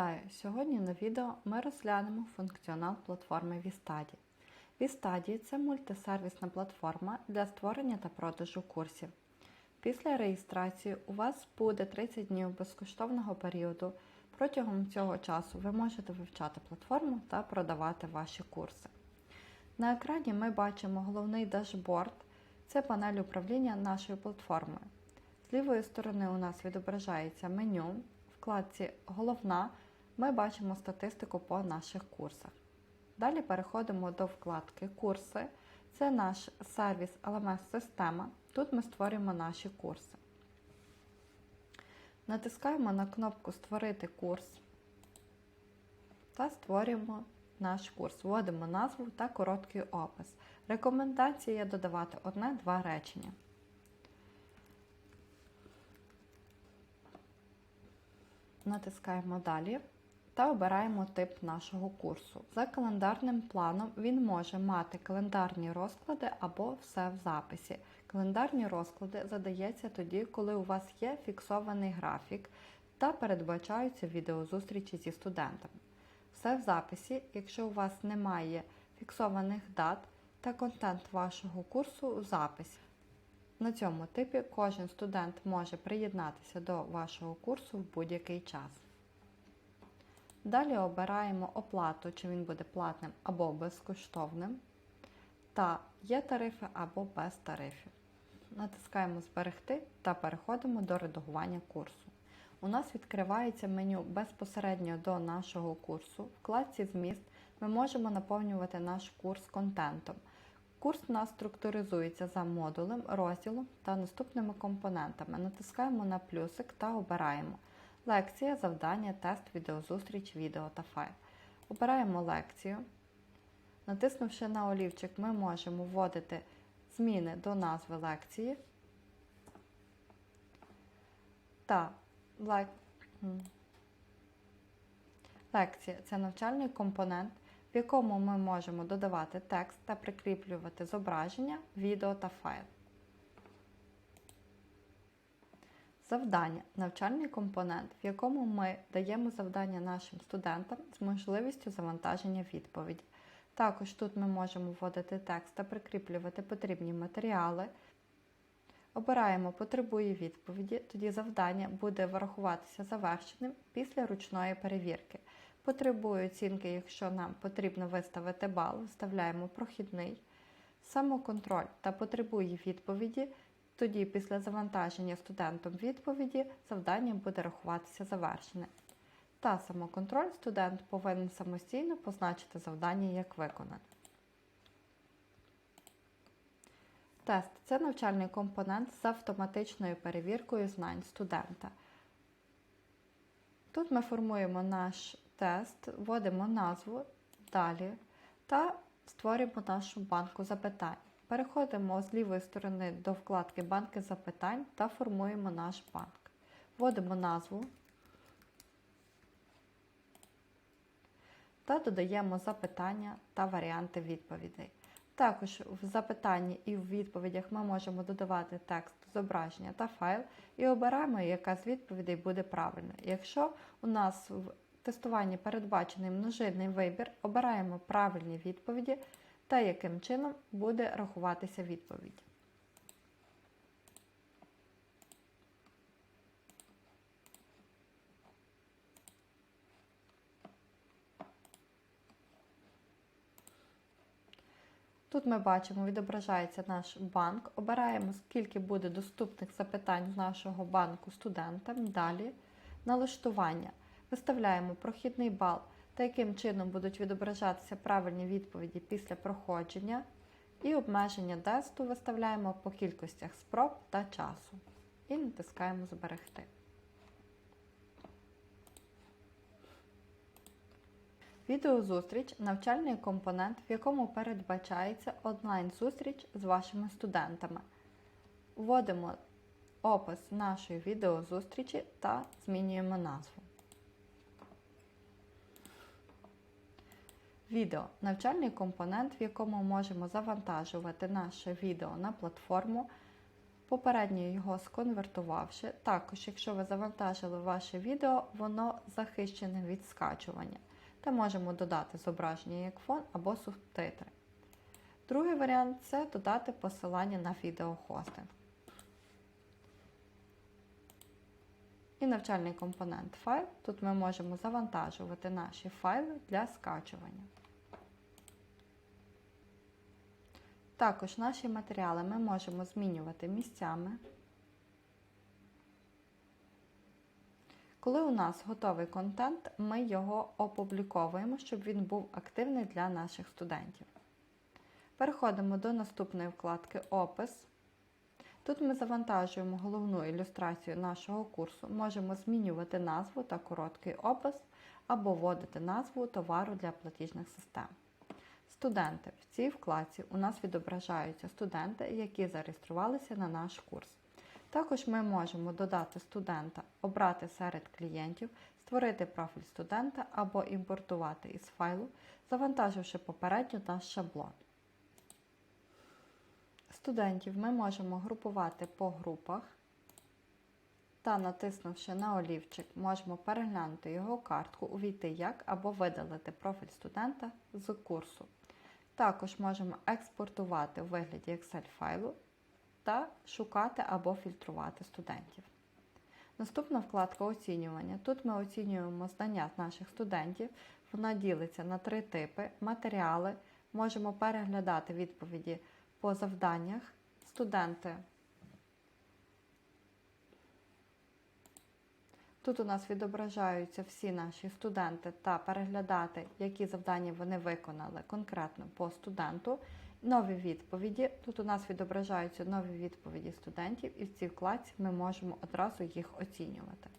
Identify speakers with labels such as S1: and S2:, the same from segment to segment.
S1: Вітаю! Сьогодні на відео ми розглянемо функціонал платформи Вістаді. Вістаді це мультисервісна платформа для створення та продажу курсів. Після реєстрації у вас буде 30 днів безкоштовного періоду. Протягом цього часу ви можете вивчати платформу та продавати ваші курси. На екрані ми бачимо головний дашборд це панель управління нашою платформою. З лівої сторони у нас відображається меню. В вкладці Головна ми бачимо статистику по наших курсах. Далі переходимо до вкладки Курси. Це наш сервіс LMS-система. Тут ми створюємо наші курси. Натискаємо на кнопку Створити курс та створюємо наш курс. Вводимо назву та короткий опис. Рекомендація додавати одне-два речення. Натискаємо Далі та обираємо тип нашого курсу. За календарним планом він може мати календарні розклади або все в записі. Календарні розклади задається тоді, коли у вас є фіксований графік та передбачаються відеозустрічі зі студентами. Все в записі, якщо у вас немає фіксованих дат та контент вашого курсу у записі. На цьому типі кожен студент може приєднатися до вашого курсу в будь-який час. Далі обираємо оплату, чи він буде платним або безкоштовним. Та є тарифи або без тарифів. Натискаємо Зберегти та переходимо до редагування курсу. У нас відкривається меню безпосередньо до нашого курсу. В вкладці Зміст ми можемо наповнювати наш курс контентом. Курс у нас структуризується за модулем, розділом та наступними компонентами. Натискаємо на плюсик та обираємо лекція, завдання, тест, відеозустріч, відео та файл. Обираємо лекцію. Натиснувши на олівчик, ми можемо вводити зміни до назви лекції та лек... лекція це навчальний компонент в якому ми можемо додавати текст та прикріплювати зображення, відео та файл. Завдання навчальний компонент, в якому ми даємо завдання нашим студентам з можливістю завантаження відповіді. Також тут ми можемо вводити текст та прикріплювати потрібні матеріали. Обираємо Потребує відповіді, тоді завдання буде врахуватися завершеним після ручної перевірки. Потребує оцінки, якщо нам потрібно виставити бал, виставляємо прохідний. Самоконтроль та потребує відповіді. Тоді після завантаження студентом відповіді завдання буде рахуватися завершене. Та самоконтроль студент повинен самостійно позначити завдання як виконане. Тест це навчальний компонент з автоматичною перевіркою знань студента. Тут ми формуємо наш тест, вводимо назву далі та створюємо нашу банку запитань. Переходимо з лівої сторони до вкладки Банки запитань та формуємо наш банк. Вводимо назву та додаємо запитання та варіанти відповідей. Також в запитанні і в відповідях ми можемо додавати текст, зображення та файл і обираємо, яка з відповідей буде правильна. Якщо у нас в тестуванні передбачений множинний вибір, обираємо правильні відповіді та яким чином буде рахуватися відповідь. Тут ми бачимо, відображається наш банк. Обираємо, скільки буде доступних запитань з нашого банку студентам. Далі налаштування. Виставляємо прохідний бал та яким чином будуть відображатися правильні відповіді після проходження. І обмеження тесту виставляємо по кількостях спроб та часу. І натискаємо Зберегти. Відеозустріч навчальний компонент, в якому передбачається онлайн-зустріч з вашими студентами. Вводимо опис нашої відеозустрічі та змінюємо назву. Відео навчальний компонент, в якому можемо завантажувати наше відео на платформу. попередньо його сконвертувавши. Також, якщо ви завантажили ваше відео, воно захищене від скачування. Та можемо додати зображення як фон або субтитри. Другий варіант це додати посилання на відеохостинг. І навчальний компонент файл. Тут ми можемо завантажувати наші файли для скачування. Також наші матеріали ми можемо змінювати місцями. Коли у нас готовий контент, ми його опубліковуємо, щоб він був активний для наших студентів. Переходимо до наступної вкладки Опис. Тут ми завантажуємо головну ілюстрацію нашого курсу, можемо змінювати назву та короткий опис або вводити назву товару для платіжних систем. Студенти. В цій вкладці у нас відображаються студенти, які зареєструвалися на наш курс. Також ми можемо додати студента, обрати серед клієнтів, створити профіль студента або імпортувати із файлу, завантаживши попередньо наш шаблон. Студентів ми можемо групувати по групах та, натиснувши на олівчик, можемо переглянути його картку, увійти як або видалити профіль студента з курсу. Також можемо експортувати у вигляді Excel файлу та шукати або фільтрувати студентів. Наступна вкладка оцінювання. Тут ми оцінюємо знання наших студентів. Вона ділиться на три типи: матеріали, можемо переглядати відповіді по завданнях. Студенти. Тут у нас відображаються всі наші студенти та переглядати, які завдання вони виконали конкретно по студенту. Нові відповіді. Тут у нас відображаються нові відповіді студентів, і в цій вкладці ми можемо одразу їх оцінювати.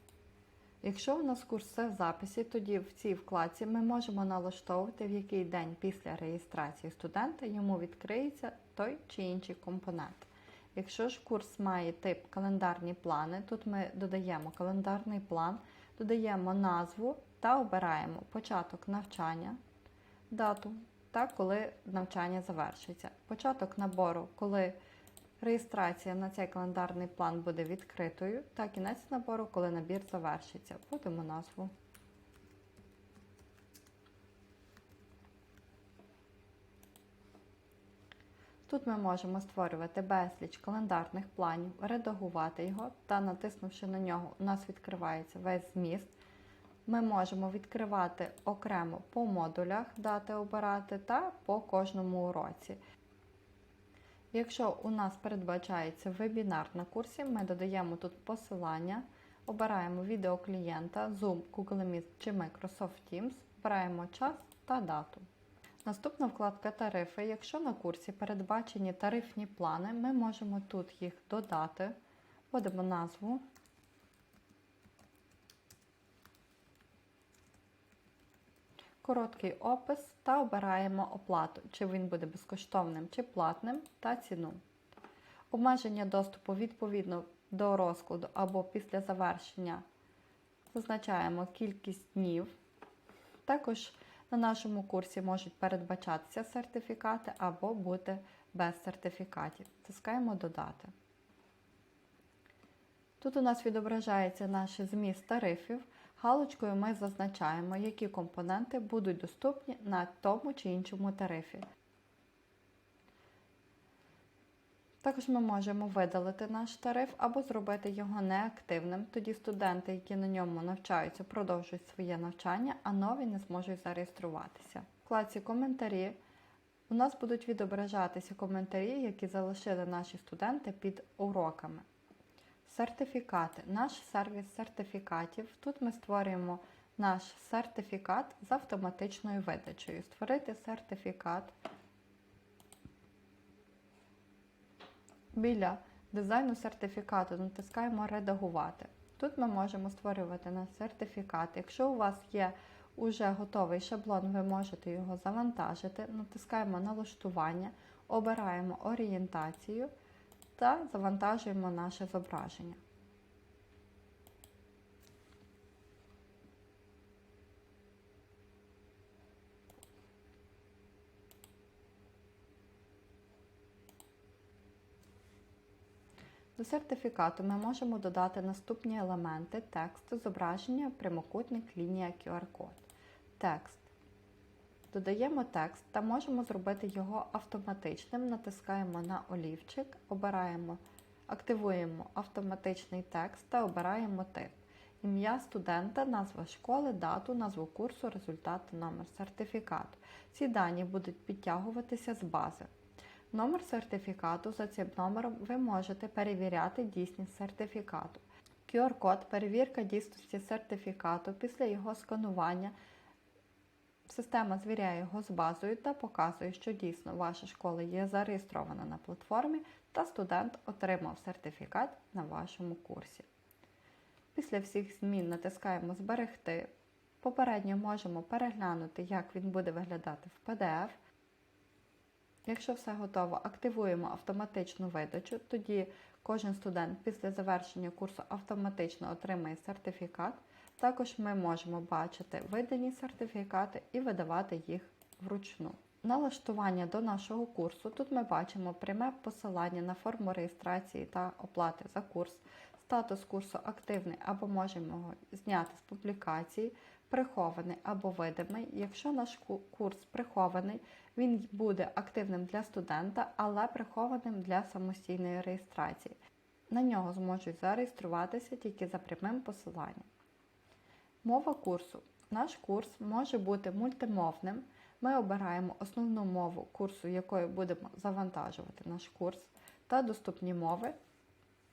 S1: Якщо у нас курс в записі, тоді в цій вкладці ми можемо налаштовувати, в який день після реєстрації студента йому відкриється той чи інший компонент. Якщо ж курс має тип календарні плани, тут ми додаємо календарний план, додаємо назву та обираємо початок навчання, дату та коли навчання завершиться. Початок набору, коли реєстрація на цей календарний план буде відкритою, та кінець набору, коли набір завершиться. Вводимо назву. Тут ми можемо створювати безліч календарних планів, редагувати його та натиснувши на нього, у нас відкривається весь зміст. Ми можемо відкривати окремо по модулях, дати обирати та по кожному уроці. Якщо у нас передбачається вебінар на курсі, ми додаємо тут посилання, обираємо відео клієнта, Zoom, Google Meet чи Microsoft Teams, обираємо час та дату. Наступна вкладка Тарифи. Якщо на курсі передбачені тарифні плани, ми можемо тут їх додати, вводимо назву. Короткий опис та обираємо оплату, чи він буде безкоштовним чи платним, та ціну. Обмеження доступу відповідно до розкладу або після завершення зазначаємо кількість днів. Також на нашому курсі можуть передбачатися сертифікати або бути без сертифікатів. Тискаємо Додати. Тут у нас відображається наш зміст тарифів. Галочкою ми зазначаємо, які компоненти будуть доступні на тому чи іншому тарифі. Також ми можемо видалити наш тариф або зробити його неактивним. Тоді студенти, які на ньому навчаються, продовжують своє навчання, а нові не зможуть зареєструватися. В вкладці Коментарі у нас будуть відображатися коментарі, які залишили наші студенти під уроками. Сертифікати. Наш сервіс сертифікатів. Тут ми створюємо наш сертифікат з автоматичною видачею. Створити сертифікат. Біля дизайну сертифікату натискаємо Редагувати. Тут ми можемо створювати наш сертифікат. Якщо у вас є уже готовий шаблон, ви можете його завантажити. Натискаємо Налаштування, обираємо орієнтацію та завантажуємо наше зображення. До сертифікату ми можемо додати наступні елементи тексту, зображення, прямокутник, лінія, QR-код. Текст. Додаємо текст та можемо зробити його автоматичним. Натискаємо на олівчик, обираємо, активуємо автоматичний текст та обираємо тип. Ім'я студента, назва школи, дату, назву курсу, результат, номер сертифікату. Ці дані будуть підтягуватися з бази. Номер сертифікату за цим номером ви можете перевіряти дійсність сертифікату. QR-код перевірка дійсності сертифікату після його сканування. Система звіряє його з базою та показує, що дійсно ваша школа є зареєстрована на платформі та студент отримав сертифікат на вашому курсі. Після всіх змін натискаємо Зберегти. Попередньо можемо переглянути, як він буде виглядати в PDF. Якщо все готово, активуємо автоматичну видачу, тоді кожен студент після завершення курсу автоматично отримає сертифікат. Також ми можемо бачити видані сертифікати і видавати їх вручну. Налаштування до нашого курсу. Тут ми бачимо пряме посилання на форму реєстрації та оплати за курс, статус курсу активний або можемо його зняти з публікації, прихований або видимий. Якщо наш курс прихований, він буде активним для студента, але прихованим для самостійної реєстрації. На нього зможуть зареєструватися тільки за прямим посиланням. Мова курсу. Наш курс може бути мультимовним. Ми обираємо основну мову курсу, якою будемо завантажувати наш курс, та доступні мови,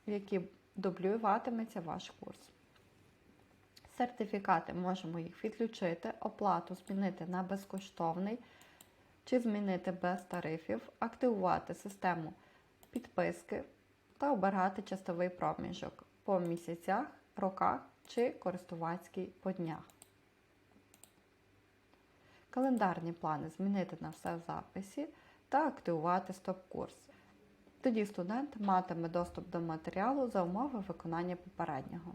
S1: в які дублюватиметься ваш курс. Сертифікати можемо їх відключити, оплату змінити на безкоштовний чи змінити без тарифів, активувати систему підписки та обирати частовий проміжок по місяцях, роках чи користувацький по днях. Календарні плани змінити на все записі та активувати стоп-курс. Тоді студент матиме доступ до матеріалу за умови виконання попереднього.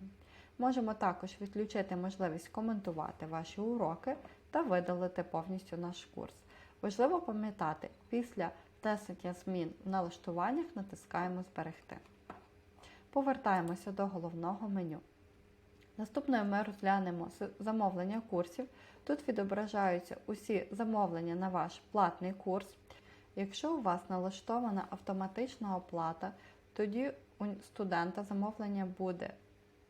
S1: Можемо також відключити можливість коментувати ваші уроки та видалити повністю наш курс. Важливо пам'ятати, після внесення змін в налаштуваннях натискаємо Зберегти. Повертаємося до головного меню. Наступною ми розглянемо замовлення курсів. Тут відображаються усі замовлення на ваш платний курс. Якщо у вас налаштована автоматична оплата, тоді у студента замовлення буде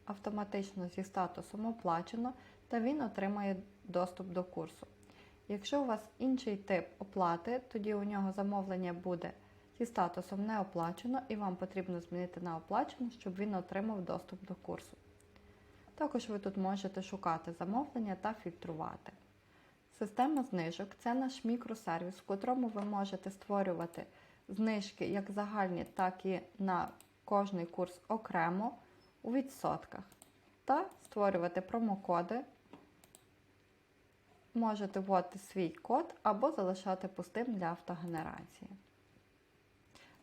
S1: автоматично зі статусом оплачено та він отримає доступ до курсу. Якщо у вас інший тип оплати, тоді у нього замовлення буде зі статусом не оплачено і вам потрібно змінити на оплачено, щоб він отримав доступ до курсу. Також ви тут можете шукати замовлення та фільтрувати. Система знижок це наш мікросервіс, в котрому ви можете створювати знижки як загальні, так і на кожний курс окремо у відсотках. Та створювати промокоди. Можете вводити свій код або залишати пустим для автогенерації.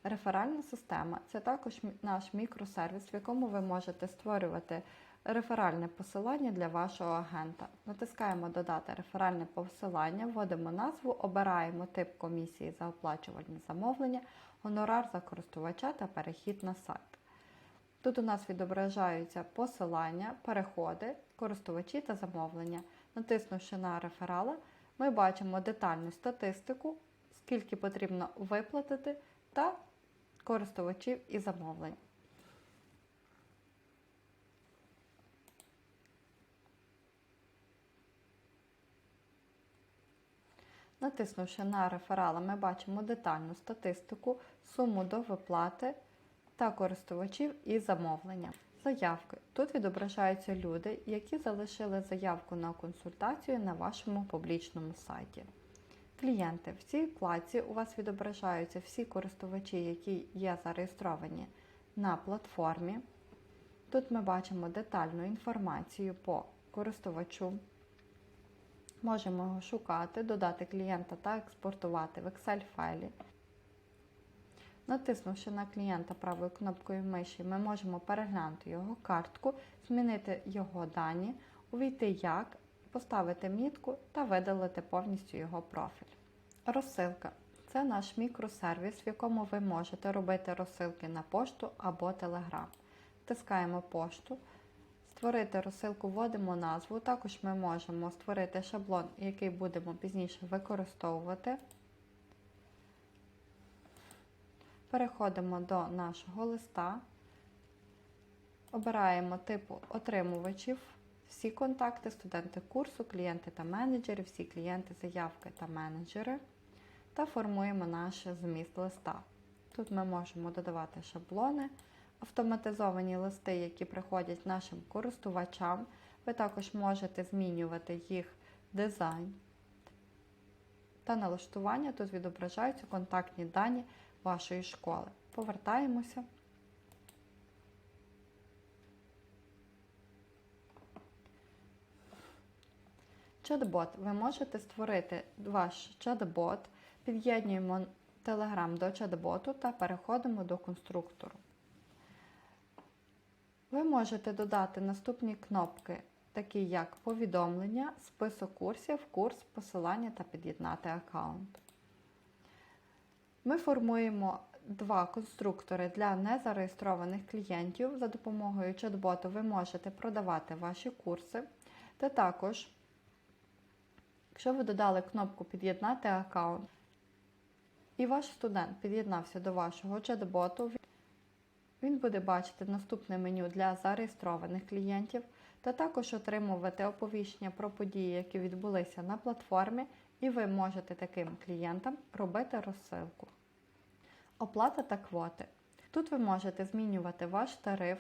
S1: Реферальна система це також наш мікросервіс, в якому ви можете створювати реферальне посилання для вашого агента. Натискаємо Додати реферальне посилання, вводимо назву, обираємо тип комісії за оплачувальне замовлення, гонорар за користувача та перехід на сайт. Тут у нас відображаються посилання, переходи, користувачі та замовлення. Натиснувши на реферали, ми бачимо детальну статистику, скільки потрібно виплатити та користувачів і замовлень. Натиснувши на реферали, ми бачимо детальну статистику, суму до виплати та користувачів і замовлення. Заявки. Тут відображаються люди, які залишили заявку на консультацію на вашому публічному сайті. Клієнти. В цій вкладці у вас відображаються всі користувачі, які є зареєстровані на платформі. Тут ми бачимо детальну інформацію по користувачу. Можемо його шукати, додати клієнта та експортувати в Excel файлі. Натиснувши на клієнта правою кнопкою миші, ми можемо переглянути його картку, змінити його дані, увійти як, поставити мітку та видалити повністю його профіль. Розсилка. це наш мікросервіс, в якому ви можете робити розсилки на пошту або телеграм. Втискаємо пошту, створити розсилку, вводимо назву. Також ми можемо створити шаблон, який будемо пізніше використовувати. Переходимо до нашого листа, обираємо типу отримувачів, всі контакти, студенти курсу, клієнти та менеджери, всі клієнти, заявки та менеджери та формуємо наш зміст листа. Тут ми можемо додавати шаблони, автоматизовані листи, які приходять нашим користувачам. Ви також можете змінювати їх дизайн та налаштування. Тут відображаються контактні дані вашої школи. Повертаємося. Чат-бот. Ви можете створити ваш чат-бот, під'єднуємо Telegram до чат-боту та переходимо до конструктору. Ви можете додати наступні кнопки, такі як повідомлення, список курсів, курс, посилання та під'єднати аккаунт. Ми формуємо два конструктори для незареєстрованих клієнтів. За допомогою чат-боту ви можете продавати ваші курси. Та також, якщо ви додали кнопку Під'єднати аккаунт, і ваш студент під'єднався до вашого чат-боту, він буде бачити наступне меню для зареєстрованих клієнтів та також отримувати оповіщення про події, які відбулися на платформі, і ви можете таким клієнтам робити розсилку. Оплата та квоти. Тут ви можете змінювати ваш тариф,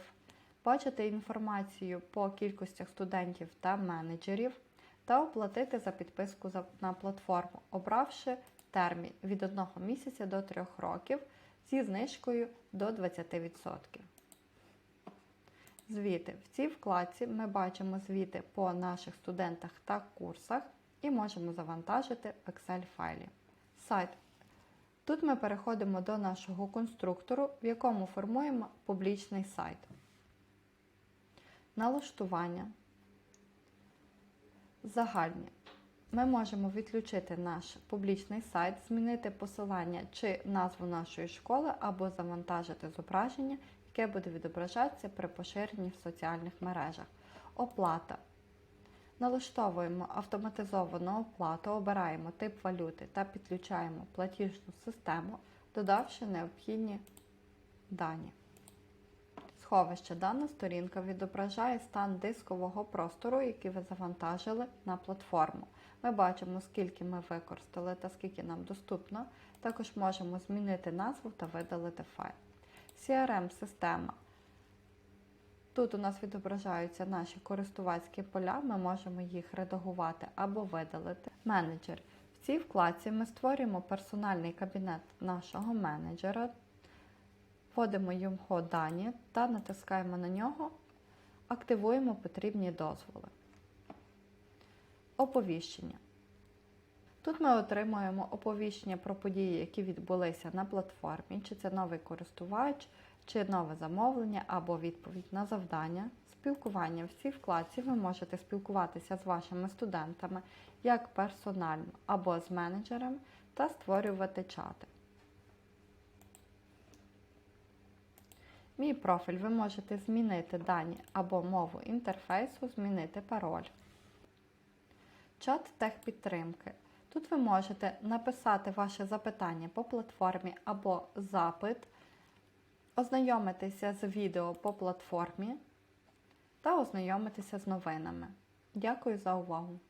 S1: бачити інформацію по кількостях студентів та менеджерів та оплатити за підписку на платформу, обравши термін від 1 місяця до 3 років зі знижкою до 20%. Звіти. В цій вкладці ми бачимо звіти по наших студентах та курсах і можемо завантажити в Excel файлі. Сайт. Тут ми переходимо до нашого конструктору, в якому формуємо публічний сайт. Налаштування. Загальні. Ми можемо відключити наш публічний сайт, змінити посилання чи назву нашої школи або завантажити зображення, яке буде відображатися при поширенні в соціальних мережах. Оплата. Налаштовуємо автоматизовану оплату, обираємо тип валюти та підключаємо платіжну систему, додавши необхідні дані. Сховище дана сторінка відображає стан дискового простору, який ви завантажили на платформу. Ми бачимо, скільки ми використали та скільки нам доступно. Також можемо змінити назву та видалити файл. CRM-система. Тут у нас відображаються наші користувацькі поля, ми можемо їх редагувати або видалити. Менеджер. В цій вкладці ми створюємо персональний кабінет нашого менеджера, вводимо його дані та натискаємо на нього, активуємо потрібні дозволи. Оповіщення. Тут ми отримуємо оповіщення про події, які відбулися на платформі, чи це новий користувач, чи нове замовлення або відповідь на завдання. Спілкування в цій вкладці ви можете спілкуватися з вашими студентами як персонально або з менеджером та створювати чати. Мій профіль ви можете змінити дані або мову інтерфейсу, змінити пароль. Чат техпідтримки. Тут ви можете написати ваше запитання по платформі або запит, ознайомитися з відео по платформі та ознайомитися з новинами. Дякую за увагу!